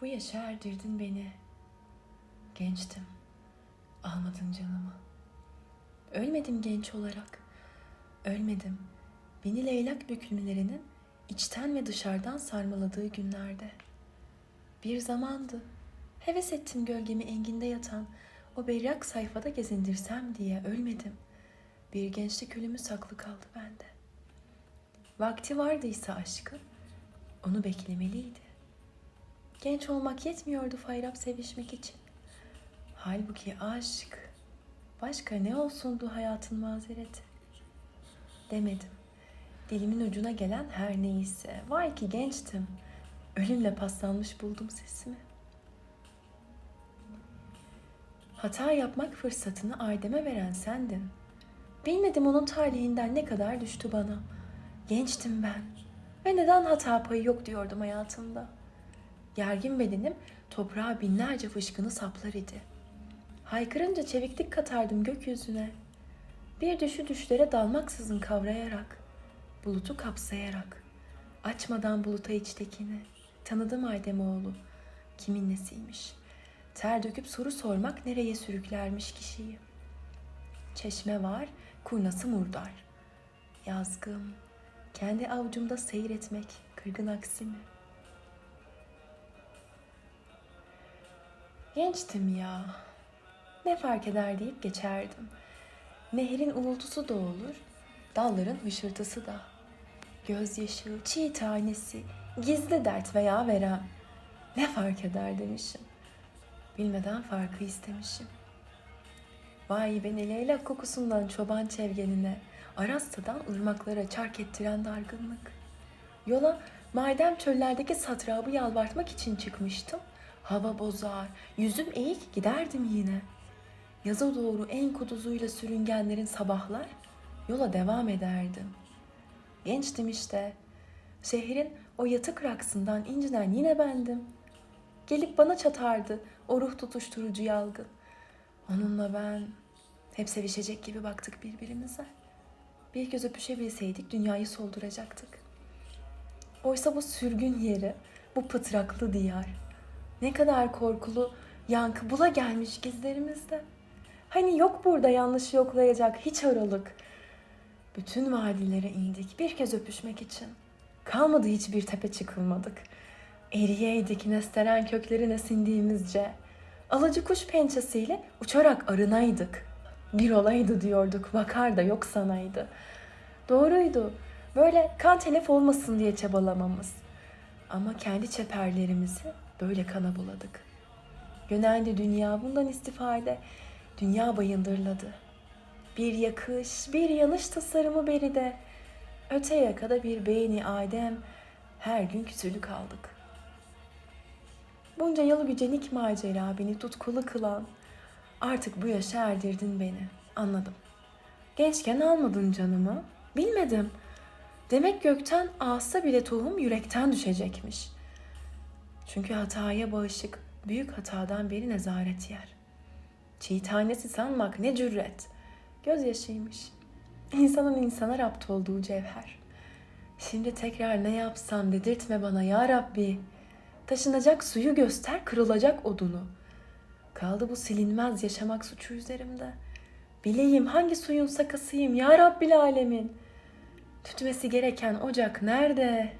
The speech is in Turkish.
Bu yaşa erdirdin beni. Gençtim. Almadın canımı. Ölmedim genç olarak. Ölmedim. Beni leylak dökülmelerinin içten ve dışarıdan sarmaladığı günlerde. Bir zamandı. Heves ettim gölgemi enginde yatan o berrak sayfada gezindirsem diye ölmedim. Bir gençlik ölümü saklı kaldı bende. Vakti vardıysa aşkın, onu beklemeliydi. Genç olmak yetmiyordu fayrap sevişmek için. Halbuki aşk, başka ne olsundu hayatın mazereti? Demedim. Dilimin ucuna gelen her neyse. Vay ki gençtim. Ölümle paslanmış buldum sesimi. Hata yapmak fırsatını Adem'e veren sendin. Bilmedim onun talihinden ne kadar düştü bana. Gençtim ben. Ve neden hata payı yok diyordum hayatımda. Gergin bedenim toprağa binlerce fışkını saplar idi. Haykırınca çeviklik katardım gökyüzüne. Bir düşü düşlere dalmaksızın kavrayarak, bulutu kapsayarak, açmadan buluta içtekini, tanıdım Aydemoğlu, kimin nesiymiş. Ter döküp soru sormak nereye sürüklermiş kişiyi. Çeşme var, kurnası murdar. Yazgım, kendi avucumda seyretmek, kırgın aksimi. Gençtim ya. Ne fark eder deyip geçerdim. Nehrin uğultusu da olur, dalların hışırtısı da. Gözyaşı, çiğ tanesi, gizli dert veya verem. Ne fark eder demişim. Bilmeden farkı istemişim. Vay beni leylak kokusundan çoban çevgenine, Arasta'dan ırmaklara çark ettiren dargınlık. Yola madem çöllerdeki satrabı yalvartmak için çıkmıştım, hava bozar, yüzüm eğik giderdim yine. Yaza doğru en kuduzuyla sürüngenlerin sabahlar, yola devam ederdim. Gençtim işte. Şehrin o yatık raksından incinen yine bendim. Gelip bana çatardı o ruh tutuşturucu yalgın. Onunla ben hep sevişecek gibi baktık birbirimize. Bir göz öpüşebilseydik dünyayı solduracaktık. Oysa bu sürgün yeri, bu pıtraklı diyar. Ne kadar korkulu yankı bula gelmiş gizlerimizde. Hani yok burada yanlış yoklayacak hiç aralık. Bütün vadilere indik bir kez öpüşmek için. Kalmadı hiçbir tepe çıkılmadık. Eriyeydik nesteren köklerine sindiğimizce. Alıcı kuş pençesiyle uçarak arınaydık. Bir olaydı diyorduk, vakar da yok sanaydı. Doğruydu. Böyle kan telef olmasın diye çabalamamız. Ama kendi çeperlerimizi böyle kana buladık. Yöneldi dünya bundan istifade. Dünya bayındırladı. Bir yakış, bir yanış tasarımı beride. Öte yakada bir beyni Adem. Her gün küsülü kaldık. Bunca yıl gücenik macera beni tutkulu kılan. Artık bu yaşa erdirdin beni. Anladım. Gençken almadın canımı. Bilmedim. Demek gökten ağsa bile tohum yürekten düşecekmiş. Çünkü hataya bağışık büyük hatadan beri nezaret yer. Çiğ tanesi sanmak ne cüret. Gözyaşıymış. İnsanın insana rapt olduğu cevher. Şimdi tekrar ne yapsam dedirtme bana ya Rabbi. Taşınacak suyu göster, kırılacak odunu. Kaldı bu silinmez yaşamak suçu üzerimde. Bileyim hangi suyun sakısıyım ya Rabbil alemin. Tütmesi gereken ocak nerede?